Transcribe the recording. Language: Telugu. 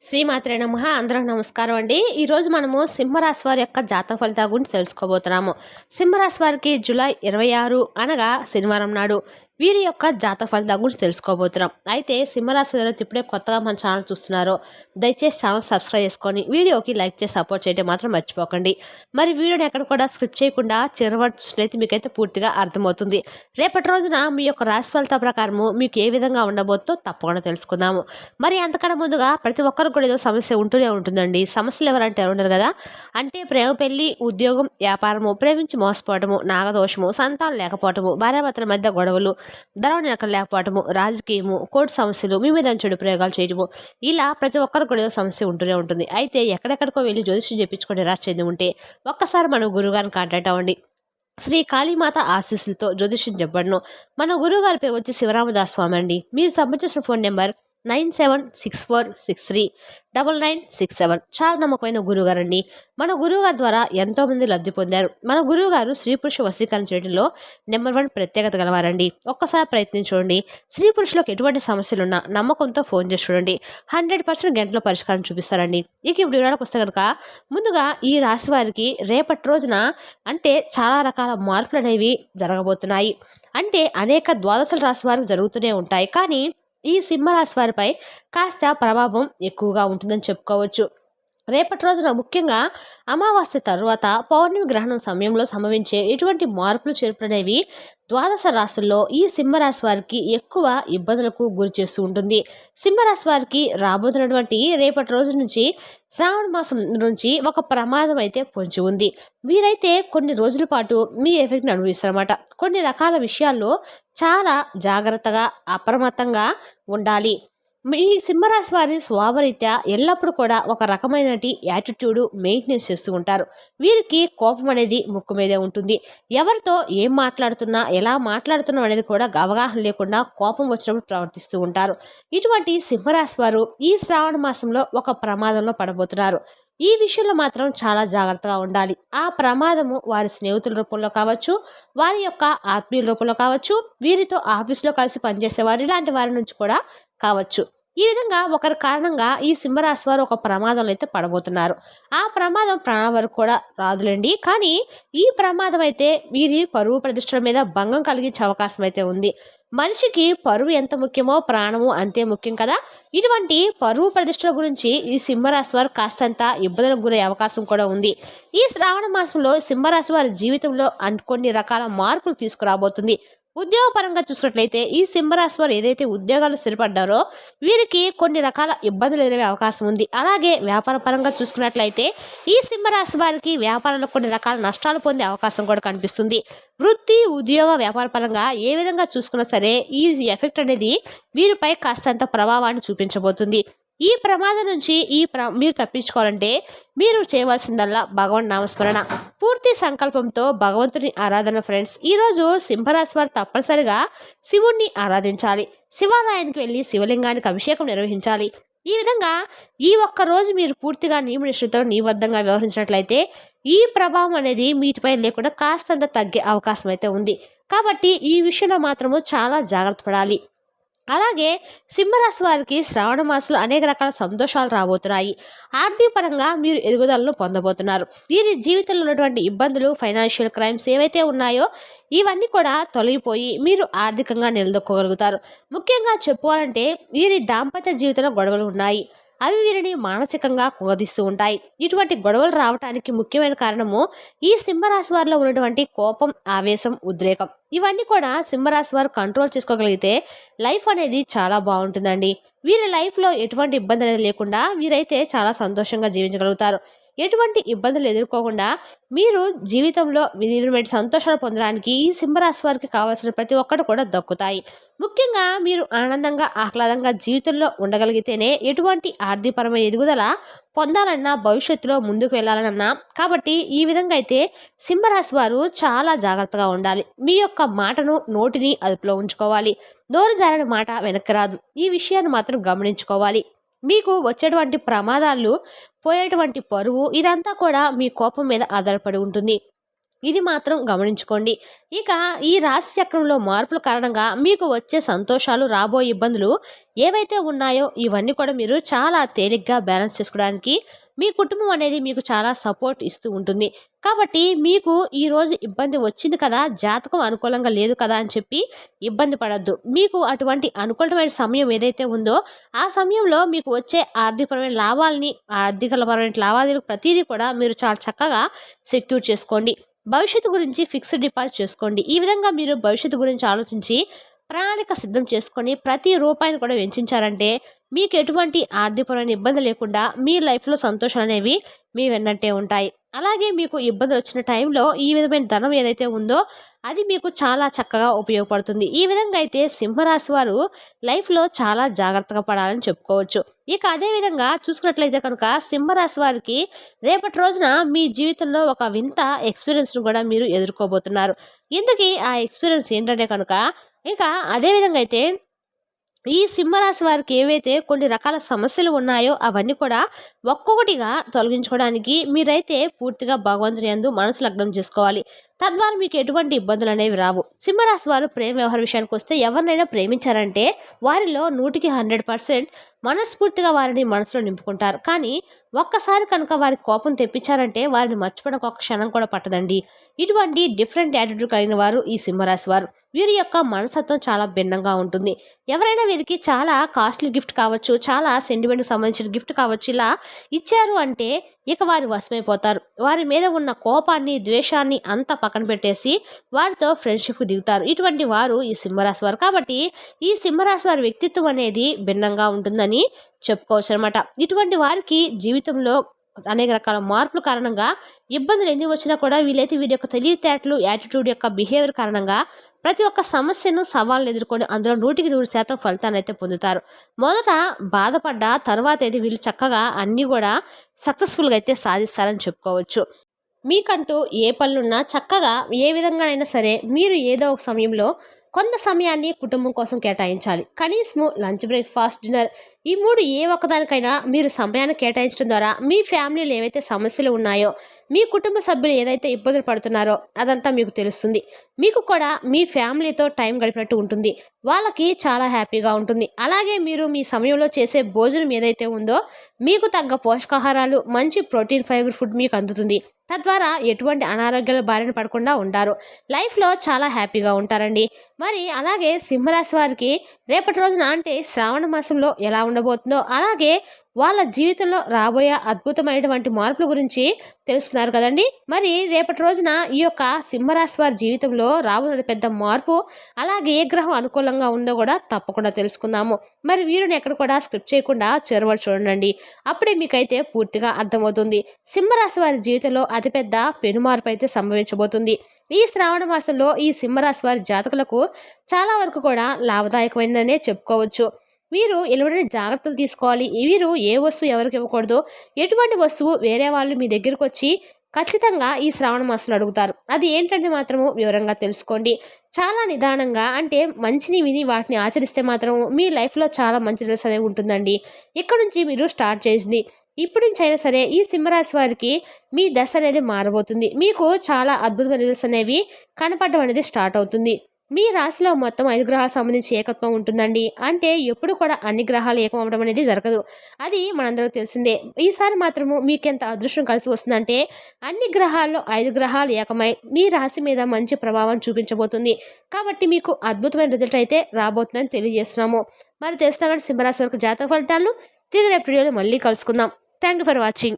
శ్రీమాత్రే నమ. అందరూ నమస్కారం అండి. ఈరోజు మనము సింహరాశి వారి యొక్క జాతక ఫలితాల గురించి తెలుసుకోబోతున్నాము. సింహరాశి వారికి జూలై ఇరవై ఆరు అనగా శనివారం నాడు. వీరి యొక్క జాతక ఫలితాల గురించి తెలుసుకోబోతున్నాం. అయితే సింహరాశి వారు ఇప్పుడే కొత్తగా మన ఛానల్ చూస్తున్నారో. దయచేసి ఛానల్ సబ్స్క్రైబ్ చేసుకొని వీడియోకి లైక్ చేసి సపోర్ట్ చేయడం మాత్రం మర్చిపోకండి. మరి వీడియోని ఎక్కడ కూడా స్క్రిప్ట్ చేయకుండా చిరవచ్చినైతే మీకైతే పూర్తిగా అర్థమవుతుంది. రేపటి రోజున మీ యొక్క రాశి ఫలితాల ప్రకారము మీకు ఏ విధంగా ఉండబోతుందో తప్పకుండా తెలుసుకుందాము. మరి అంతకన్నా ముందుగా ప్రతి ఒక్కరికి కూడా ఏదో సమస్య ఉంటూనే ఉంటుందండి. సమస్యలు ఎవరంటే ఎవరు ఉండరు కదా? అంటే ప్రేమ పెళ్ళి ఉద్యోగం వ్యాపారము ప్రేమించి మోసపోవటము నాగదోషము సంతానం లేకపోవటము భార్యాభర్తల మధ్య గొడవలు ధనవని లేకపోవటము రాజకీయము కోర్టు సమస్యలు మీ మీద చెడు ప్రయోగాలు చేయడము ఇలా ప్రతి ఒక్కరికి కూడా ఏదో సమస్య ఉంటూనే ఉంటుంది. అయితే ఎక్కడెక్కడికో వెళ్ళి జ్యోతిష్యం చెప్పించుకొని రాసి చెంది ఉంటే ఒక్కసారి మనం గురుగారిని కాంటాక్ట్ అవ్వండి. శ్రీ కాళీమాత ఆశీస్సులతో జ్యోతిష్యం చెప్పబడను. మన గురువుగారి పేరు వచ్చి శివరామదాస్ స్వామి అండి. మీరు సంబంధించిన phone number nine seven six four six three double nine six seven. చాలా నమ్మకమైన గురువుగారండి. మన గురువుగారి ద్వారా ఎంతోమంది లబ్ధి పొందారు. మన గురువుగారు స్త్రీ పురుష వశీకరణ చేయడంలో నెంబర్ వన్ ప్రత్యేకత గలవారండి. ఒక్కసారి ప్రయత్నించండి స్త్రీ పురుషులకు ఎటువంటి సమస్యలు ఉన్నా నమ్మకంతో ఫోన్ చేసి చూడండి. హండ్రెడ్ పర్సెంట్ గంటలో పరిష్కారం చూపిస్తారండి. ఇక ఇప్పుడు వివరాలకు వస్తే కనుక ముందుగా ఈ రాశి వారికి రేపటి రోజున అంటే చాలా రకాల మార్పులు అనేవి జరగబోతున్నాయి. అంటే అనేక ద్వాదశల రాశి వారికి జరుగుతూనే ఉంటాయి. కానీ ఈ సింహరాశి వారిపై కాస్త ప్రభావం ఎక్కువగా ఉంటుందని చెప్పుకోవచ్చు. రేపటి రోజున ముఖ్యంగా అమావాస్య తరువాత పౌర్ణమి గ్రహణం సమయంలో సంభవించే ఎటువంటి మార్పులు చేర్పులు ద్వాదశ రాశుల్లో ఈ సింహరాశి వారికి ఎక్కువ ఇబ్బందులకు గురి చేస్తూ ఉంటుంది. సింహరాశి వారికి రాబోతున్నటువంటి రేపటి రోజు నుంచి శ్రావణ మాసం నుంచి ఒక ప్రమాదం అయితే పొంచి ఉంది. వీరైతే కొన్ని రోజుల పాటు మీ ఎఫెక్ట్ని అనుభవిస్తారన్నమాట. కొన్ని రకాల విషయాల్లో చాలా జాగ్రత్తగా అప్రమత్తంగా ఉండాలి. మీ సింహరాశి వారి స్వభావరీత్యా ఎల్లప్పుడూ కూడా ఒక రకమైనటి యాటిట్యూడ్ మెయింటెనెన్స్ చేస్తూ ఉంటారు. వీరికి కోపం అనేది ముక్కు మీదే ఉంటుంది. ఎవరితో ఏం మాట్లాడుతున్నా ఎలా మాట్లాడుతున్నాం అనేది కూడా అవగాహన లేకుండా కోపం వచ్చినప్పుడు ప్రవర్తిస్తూ ఉంటారు. ఇటువంటి సింహరాశి వారు ఈ శ్రావణ మాసంలో ఒక ప్రమాదంలో పడబోతున్నారు. ఈ విషయంలో మాత్రం చాలా జాగ్రత్తగా ఉండాలి. ఆ ప్రమాదము వారి స్నేహితుల రూపంలో కావచ్చు వారి యొక్క ఆత్మీయుల రూపంలో కావచ్చు వీరితో ఆఫీస్లో కలిసి పనిచేసే వారు ఇలాంటి వారి నుంచి కూడా కావచ్చు. ఈ విధంగా ఒకరి కారణంగా ఈ సింహరాశి వారు ఒక ప్రమాదంలో అయితే పడబోతున్నారు. ఆ ప్రమాదం ప్రాణం వరకు కూడా రాదులేండి. కానీ ఈ ప్రమాదం అయితే వీరి పరువు ప్రతిష్టల మీద భంగం కలిగించే అవకాశం అయితే ఉంది. మనిషికి పరువు ఎంత ముఖ్యమో ప్రాణము అంతే ముఖ్యం కదా. ఇటువంటి పరువు ప్రతిష్టల గురించి ఈ సింహరాశి వారు కాస్తంత ఇబ్బందులకు గురయ్యే అవకాశం కూడా ఉంది. ఈ శ్రావణ మాసంలో సింహరాశి వారి జీవితంలో అన్- కొన్ని రకాల మార్పులు తీసుకురాబోతుంది. ఉద్యోగపరంగా చూసినట్లయితే ఈ సింహరాశి వారు ఏదైతే ఉద్యోగాలు స్థిరపడ్డారో వీరికి కొన్ని రకాల ఇబ్బందులు ఎదురయ్యే అవకాశం ఉంది. అలాగే వ్యాపార పరంగా చూసుకున్నట్లయితే ఈ సింహరాశి వారికి వ్యాపారంలో కొన్ని రకాల నష్టాలు పొందే అవకాశం కూడా కనిపిస్తుంది. వృత్తి ఉద్యోగ వ్యాపార పరంగా ఏ విధంగా చూసుకున్నా సరే ఈ ఎఫెక్ట్ అనేది వీరిపై కాస్తంత ప్రభావాన్ని చూపించబోతుంది. ఈ ప్రమాదం నుంచి ఈ ప్ర మీరు తప్పించుకోవాలంటే మీరు చేయవలసిందల్లా భగవన్ నామస్మరణ. పూర్తి సంకల్పంతో భగవంతుని ఆరాధన ఫ్రెండ్స్ ఈరోజు సింహరాశి వారు తప్పనిసరిగా శివుణ్ణి ఆరాధించాలి. శివాలయానికి వెళ్ళి శివలింగానికి అభిషేకం నిర్వహించాలి. ఈ విధంగా ఈ ఒక్క రోజు మీరు పూర్తిగా నియమనిష్ఠతో నిబద్ధంగా వ్యవహరించినట్లయితే ఈ ప్రభావం అనేది మీటిపై లేకుండా కాస్తంత తగ్గే అవకాశం అయితే ఉంది. కాబట్టి ఈ విషయంలో మాత్రము చాలా జాగ్రత్త పడాలి. అలాగే సింహరాశి వారికి శ్రావణ మాసంలో అనేక రకాల సంతోషాలు రాబోతున్నాయి. ఆర్థిక పరంగా మీరు ఎదుగుదలను పొందబోతున్నారు. వీరి జీవితంలో ఉన్నటువంటి ఇబ్బందులు ఫైనాన్షియల్ క్రైమ్స్ ఏవైతే ఉన్నాయో ఇవన్నీ కూడా తొలగిపోయి మీరు ఆర్థికంగా నిలదొక్కగలుగుతారు. ముఖ్యంగా చెప్పుకోవాలంటే వీరి దాంపత్య జీవితంలో గొడవలు ఉన్నాయి. అవి వీరిని మానసికంగా కుగదిస్తూ ఉంటాయి. ఇటువంటి గొడవలు రావడానికి ముఖ్యమైన కారణము ఈ సింహరాశి వారిలో ఉన్నటువంటి కోపం ఆవేశం ఉద్రేకం. ఇవన్నీ కూడా సింహరాశి వారు కంట్రోల్ చేసుకోగలిగితే లైఫ్ అనేది చాలా బాగుంటుందండి. వీరి లైఫ్లో ఎటువంటి ఇబ్బంది అనేది లేకుండా వీరైతే చాలా సంతోషంగా జీవించగలుగుతారు. ఎటువంటి ఇబ్బందులు ఎదుర్కోకుండా మీరు జీవితంలో విధిమైన సంతోషాలు పొందడానికి ఈ సింహరాశి వారికి కావాల్సిన ప్రతి ఒక్కటి కూడా దక్కుతాయి. ముఖ్యంగా మీరు ఆనందంగా ఆహ్లాదంగా జీవితంలో ఉండగలిగితేనే ఎటువంటి ఆర్థికపరమైన ఎదుగుదల పొందాలన్నా భవిష్యత్తులో ముందుకు వెళ్ళాలన్నా కాబట్టి ఈ విధంగా అయితే సింహరాశి వారు చాలా జాగ్రత్తగా ఉండాలి. మీ యొక్క మాటను నోటిని అదుపులో ఉంచుకోవాలి. నోరు జారిన మాట వెనక్కి రాదు. ఈ విషయాన్ని మాత్రం గమనించుకోవాలి. మీకు వచ్చేటువంటి ప్రమాదాలు పోయేటువంటి పరువు ఇదంతా కూడా మీ కోపం మీద ఆధారపడి ఉంటుంది. ఇది మాత్రం గమనించుకోండి. ఇక ఈ రాశి చక్రంలో మార్పుల కారణంగా మీకు వచ్చే సంతోషాలు రాబోయే ఇబ్బందులు ఏవైతే ఉన్నాయో ఇవన్నీ కూడా మీరు చాలా తేలిగ్గా బ్యాలెన్స్ చేసుకోవడానికి మీ కుటుంబం అనేది మీకు చాలా సపోర్ట్ ఇస్తూ ఉంటుంది. కాబట్టి మీకు ఈరోజు ఇబ్బంది వచ్చింది కదా జాతకం అనుకూలంగా లేదు కదా అని చెప్పి ఇబ్బంది పడద్దు. మీకు అటువంటి అనుకూలమైన సమయం ఏదైతే ఉందో ఆ సమయంలో మీకు వచ్చే ఆర్థికపరమైన లాభాలని ఆర్థికపరమైన లావాదేవీలు ప్రతిదీ కూడా మీరు చాలా చక్కగా సెక్యూర్ చేసుకోండి. భవిష్యత్తు గురించి ఫిక్స్డ్ డిపాజిట్ చేసుకోండి. ఈ విధంగా మీరు భవిష్యత్తు గురించి ఆలోచించి ప్రణాళిక సిద్ధం చేసుకొని ప్రతి రూపాయిని కూడా వెంచించారంటే మీకు ఎటువంటి ఆర్థికపరమైన ఇబ్బంది లేకుండా మీ లైఫ్లో సంతోషం అనేవి మీ వెన్నట్టే ఉంటాయి. అలాగే మీకు ఇబ్బందులు వచ్చిన టైంలో ఈ విధమైన ధనం ఏదైతే ఉందో అది మీకు చాలా చక్కగా ఉపయోగపడుతుంది. ఈ విధంగా అయితే సింహరాశి వారు లైఫ్లో చాలా జాగ్రత్తగా పడాలని చెప్పుకోవచ్చు. ఇక అదేవిధంగా చూసుకున్నట్లయితే కనుక సింహరాశి వారికి రేపటి రోజున మీ జీవితంలో ఒక వింత ఎక్స్పీరియన్స్ను కూడా మీరు ఎదుర్కోబోతున్నారు. ఇందుకీ ఆ ఎక్స్పీరియన్స్ ఏంటంటే కనుక ఇక అదేవిధంగా అయితే ఈ సింహరాశి వారికి ఏవైతే కొన్ని రకాల సమస్యలు ఉన్నాయో అవన్నీ కూడా ఒక్కొక్కటిగా తొలగించుకోవడానికి మీరైతే పూర్తిగా భగవంతుని అందు మనసు లగ్నం చేసుకోవాలి. తద్వారా మీకు ఎటువంటి ఇబ్బందులు అనేవి రావు. సింహరాశి వారు ప్రేమ వ్యవహార విషయానికి వస్తే ఎవరినైనా ప్రేమించారంటే వారిలో నూటికి హండ్రెడ్ పర్సెంట్ మనస్ఫూర్తిగా వారిని మనసులో నింపుకుంటారు. కానీ ఒక్కసారి కనుక వారి కోపం తెప్పించారంటే వారిని మర్చిపోవడం ఒక క్షణం కూడా పట్టదండి. ఇటువంటి డిఫరెంట్ యాటిట్యూడ్ కలిగిన వారు ఈ సింహరాశి వారు. వీరి యొక్క మనసత్వం చాలా భిన్నంగా ఉంటుంది. ఎవరైనా వీరికి చాలా కాస్ట్లీ గిఫ్ట్ కావచ్చు చాలా సెంటిమెంట్కి సంబంధించిన గిఫ్ట్ కావచ్చు ఇలా ఇచ్చారు అంటే ఇక వారి వశమైపోతారు. వారి మీద ఉన్న కోపాన్ని ద్వేషాన్ని అంత పక్కన పెట్టేసి వారితో ఫ్రెండ్షిప్ దిగుతారు. ఇటువంటి వారు ఈ సింహరాశి వారు. కాబట్టి ఈ సింహరాశి వారి వ్యక్తిత్వం అనేది భిన్నంగా ఉంటుందని చెప్పుకోవచ్చు అనమాట ఇటువంటి వారికి జీవితంలో అనేక రకాల మార్పుల కారణంగా ఇబ్బందులు ఎన్ని వచ్చినా కూడా వీలైతే వీరి యొక్క తెలివితేటలు యాటిట్యూడ్ యొక్క బిహేవియర్ కారణంగా ప్రతి ఒక్క సమస్యను సవాళ్ళను ఎదుర్కొని అందులో నూటికి నూరు శాతం ఫలితాన్ని అయితే పొందుతారు. మొదట బాధపడ్డ తర్వాత అయితే వీళ్ళు చక్కగా అన్నీ కూడా సక్సెస్ఫుల్గా అయితే సాధిస్తారని చెప్పుకోవచ్చు. మీకంటూ ఏ పనులున్నా చక్కగా ఏ విధంగానైనా సరే మీరు ఏదో ఒక సమయంలో కొంత సమయాన్ని కుటుంబం కోసం కేటాయించాలి. కనీసము లంచ్ బ్రేక్ఫాస్ట్ డిన్నర్ ఈ మూడు ఏ ఒక్కదానికైనా మీరు సమయాన్ని కేటాయించడం ద్వారా మీ ఫ్యామిలీలో ఏవైతే సమస్యలు ఉన్నాయో మీ కుటుంబ సభ్యులు ఏదైతే ఇబ్బందులు పడుతున్నారో అదంతా మీకు తెలుస్తుంది. మీకు కూడా మీ ఫ్యామిలీతో టైం గడిపినట్టు ఉంటుంది. వాళ్ళకి చాలా హ్యాపీగా ఉంటుంది. అలాగే మీరు మీ సమయంలో చేసే భోజనం ఏదైతే ఉందో మీకు తగ్గ పోషకాహారాలు మంచి ప్రోటీన్ ఫైబర్ ఫుడ్ మీకు అందుతుంది. తద్వారా ఎటువంటి అనారోగ్యాల బారిన పడకుండా ఉంటారు లైఫ్లో చాలా హ్యాపీగా ఉంటారండి. మరి అలాగే సింహరాశి వారికి రేపటి రోజున అంటే శ్రావణ మాసంలో ఎలా ఉండబోతుందో అలాగే వాళ్ళ జీవితంలో రాబోయే అద్భుతమైనటువంటి మార్పుల గురించి తెలుస్తున్నారు కదండి. మరి రేపటి రోజున ఈ యొక్క సింహరాశి వారి జీవితంలో రాబోయే పెద్ద మార్పు అలాగే ఏ గ్రహం అనుకూలంగా ఉందో కూడా తప్పకుండా తెలుసుకుందాము. మరి వీరిని ఎక్కడ కూడా స్క్రిప్ట్ చేయకుండా చేరవలు చూడండి. అప్పుడే మీకైతే పూర్తిగా అర్థమవుతుంది. సింహరాశి వారి జీవితంలో అతిపెద్ద పెనుమార్పు అయితే సంభవించబోతుంది. ఈ శ్రావణ మాసంలో ఈ సింహరాశి వారి జాతకులకు చాలా వరకు కూడా లాభదాయకమైనదనే చెప్పుకోవచ్చు. వీరు ఎలాంటి జాగ్రత్తలు తీసుకోవాలి? వీరు ఏ వస్తువు ఎవరికి ఇవ్వకూడదు? ఎటువంటి వస్తువు వేరే వాళ్ళు మీ దగ్గరకు వచ్చి ఖచ్చితంగా ఈ శ్రావణ మాసంలో అడుగుతారు. అది ఏంటంటే మాత్రము వివరంగా తెలుసుకోండి. చాలా నిదానంగా అంటే మంచిని విని వాటిని ఆచరిస్తే మాత్రం మీ లైఫ్లో చాలా మంచి రిజల్ట్స్ అనేవి ఉంటుందండి. ఇక్కడ నుంచి మీరు స్టార్ట్ చేసింది ఇప్పటి నుంచి అయినా సరే ఈ సింహరాశి వారికి మీ దశ అనేది మారబోతుంది. మీకు చాలా అద్భుతమైన రిజల్ట్స్ అనేవి కనపడడం అనేది స్టార్ట్ అవుతుంది. మీ రాశిలో మొత్తం ఐదు గ్రహాలకు సంబంధించి ఏకత్వం ఉంటుందండి. అంటే ఎప్పుడు కూడా అన్ని గ్రహాలు ఏకం అవ్వడం అనేది జరగదు. అది మనందరికి తెలిసిందే. ఈసారి మాత్రము మీకు ఎంత అదృష్టం కలిసి వస్తుందంటే అన్ని గ్రహాల్లో ఐదు గ్రహాలు ఏకమై మీ రాశి మీద మంచి ప్రభావం చూపించబోతుంది. కాబట్టి మీకు అద్భుతమైన రిజల్ట్ అయితే రాబోతుందని తెలియజేస్తున్నాము. మరి తెలుస్తా సింహరాశి వరకు జాతక ఫలితాలను తిరిగి రేపు వీడియోలో మళ్ళీ కలుసుకుందాం. Thank you for watching.